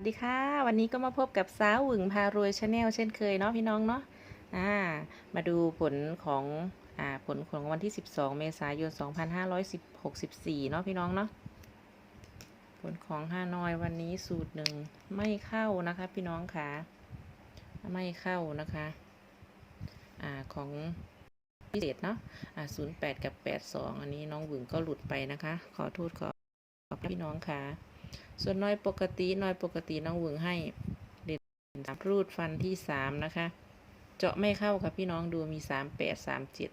วัสดีค่ะ วันนี้ก็มาพบกับสาวหวึงพารวยชาแนลเช่นเคยเนาะพี่น้องเนาะอ่ามาดูผลของอ่าผลของวันที่ 12 เมษายน 2564 เนาะพี่น้องเนาะผลของฮานอยวันนี้สูตรหนึ่งไม่เข้านะคะ พี่น้องค่ะไม่เข้านะคะอ่าของพิเศษเนาะอ่า08 กับ 82 อันนี้น้องหวึงก็หลุดไปนะคะ ขอโทษขอขอพี่น้องค่ะ ส่วนน้อยปกติน้อยปกติน้องหวึงให้เด่นสามรูดฟันที่สามนะคะ เจาะไม่เข้าค่ะพี่น้องดูมีสามแปดสามเจ็ด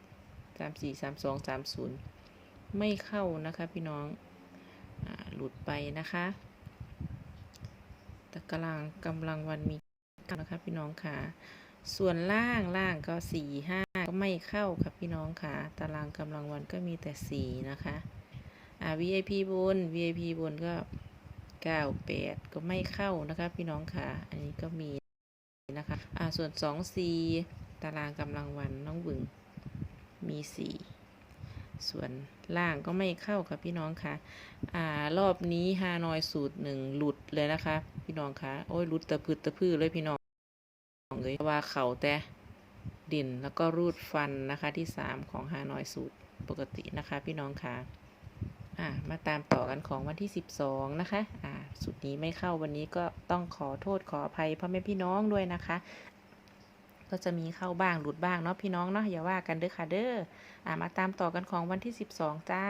สามสี่สามสองสามศูนย์ไม่เข้านะคะพี่น้องอหลุดไปนะคะแต่กำลังกำลังวันมีนะคะพี่น้องค่ะ ส่วนล่างล่างก็สี่ห้าก็ไม่เข้าค่ะพี่น้องค่ะ ตารางกำลังวันก็มีแต่สี่นะคะอ่า VIP บน VIP บนก็ ก้าแปดก็ไม่เข้านะคะพี่น้องค่ะ อันนี้ก็มีนะคะอ่าส่วนสองสี่ตารางกำลังวันน้องบึงมีสี่ส่วนล่างก็ไม่เข้าค่ะพี่น้องค่ะอ่ารอบนี้ฮานอยสูตรหนึ่งหลุดเลยนะคะ พี่น้องค่ะโอ้ยหลุดตะพืดตะพื้เลยพี่น้องเลยว่าเขาแต่ดินแล้วก็รูดฟันนะคะที่สามของฮานอยสูตรปกตินะคะพี่น้องค่ะ อ่ามาตามต่อกันของวันที่ 12 นะคะอ่าสุดนี้ไม่เข้าวันนี้ก็ต้องขอโทษขออภัยพ่อแม่พี่น้องด้วยนะคะ ก็จะมีเข้าบ้างหลุดบ้างเนาะพี่น้องเนาะอย่าว่ากันเด้อค่ะเด้ออ่ามาตามต่อกันของวันที่ 12 จ้า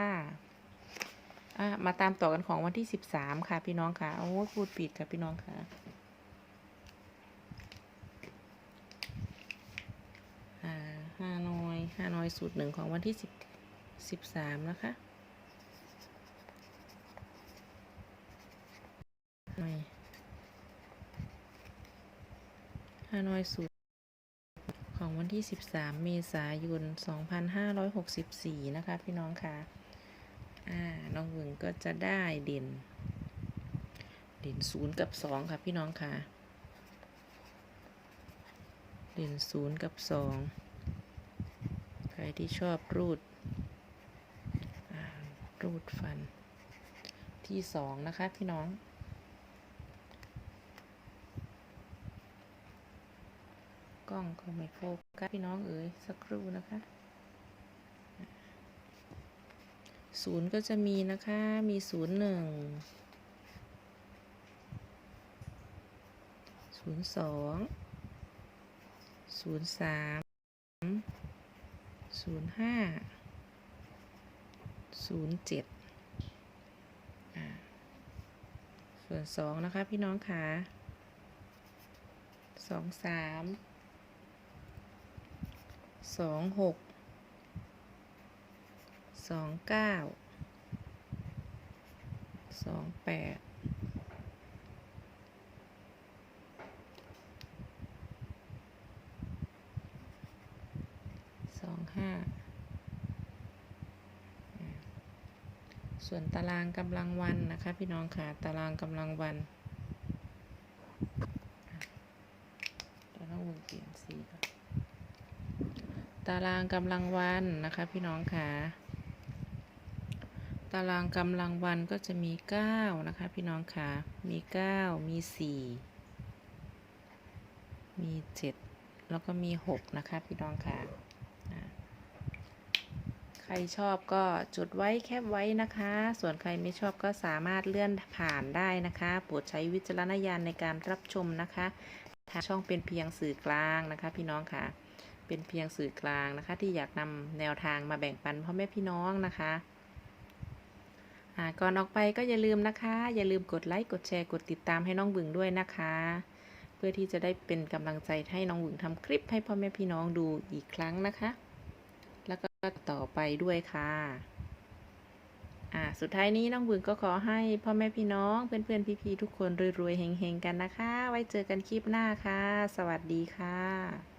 อ่ามาตามต่อกันของวันที่ 13 ค่ะ พี่น้องค่ะโอ้พูดผิดค่ะพี่น้องค่ะอ่าฮานอยฮานอยสูตรหนึ่งของวันที่10 13นะคะ หน่อย ฮานอยสูตรของวันที่ 13 เมษายน 2564 นะคะ พี่น้องค่ะอ่า น้องหวึงก็จะได้เด่น เด่น 0 กับ 2 ค่ะ พี่น้องค่ะเด่น 0 กับ 2 ใครที่ชอบรูด รูดฟันที่ 2 นะคะ พี่น้อง ล้องก็ไม่โฟกัสพี่น้องเอ๋ยสักครู่นะคะศูนย์ก็จะมีนะคะ มีศูนย์หนึ่งศูนย์สองศูนย์สามศูนย์ห้าศูนย์เจ็ดส่วนสองนะคะพี่น้องค่ะสองสาม สองหกสองเก้าสองแปดสองห้าส่วนตารางกำลังวันนะคะ พี่น้องค่ะ ตารางกำลังวันเราต้องวงเปลี่ยนสีก่อน ตารางกำลังวันนะคะ พี่น้องค่ะตารางกำลังวันก็จะมี 9 นะคะ พี่น้องค่ะ มี 9 มี 4 มี 7 แล้วก็มี 6 นะคะ พี่น้องค่ะอ่าใครชอบก็จุดไว้แคบไว้นะคะ ส่วนใครไม่ชอบก็สามารถเลื่อนผ่านได้นะคะ โปรดใช้วิจารณญาณในการรับชมนะคะ ทางช่องเป็นเพียงสื่อกลางนะคะ พี่น้องค่ะ เป็นเพียงสื่อกลางนะคะ ที่อยากนำแนวทางมาแบ่งปันพ่อแม่พี่น้องนะคะก่อนออกไปก็อย่าลืมนะคะ อย่าลืมกดไลค์กดแชร์กดติดตามให้น้องบึงด้วยนะคะ เพื่อที่จะได้เป็นกำลังใจให้น้องบึงทำคลิปให้พ่อแม่พี่น้องดูอีกครั้งนะคะ แล้วก็ต่อไปด้วยค่ะสุดท้ายนี้น้องบึงก็ขอให้พ่อแม่พี่น้องเพื่อนๆพี่ๆทุกคนรวยๆเฮงๆกันนะคะ ไว้เจอกันคลิปหน้าค่ะ สวัสดีค่ะ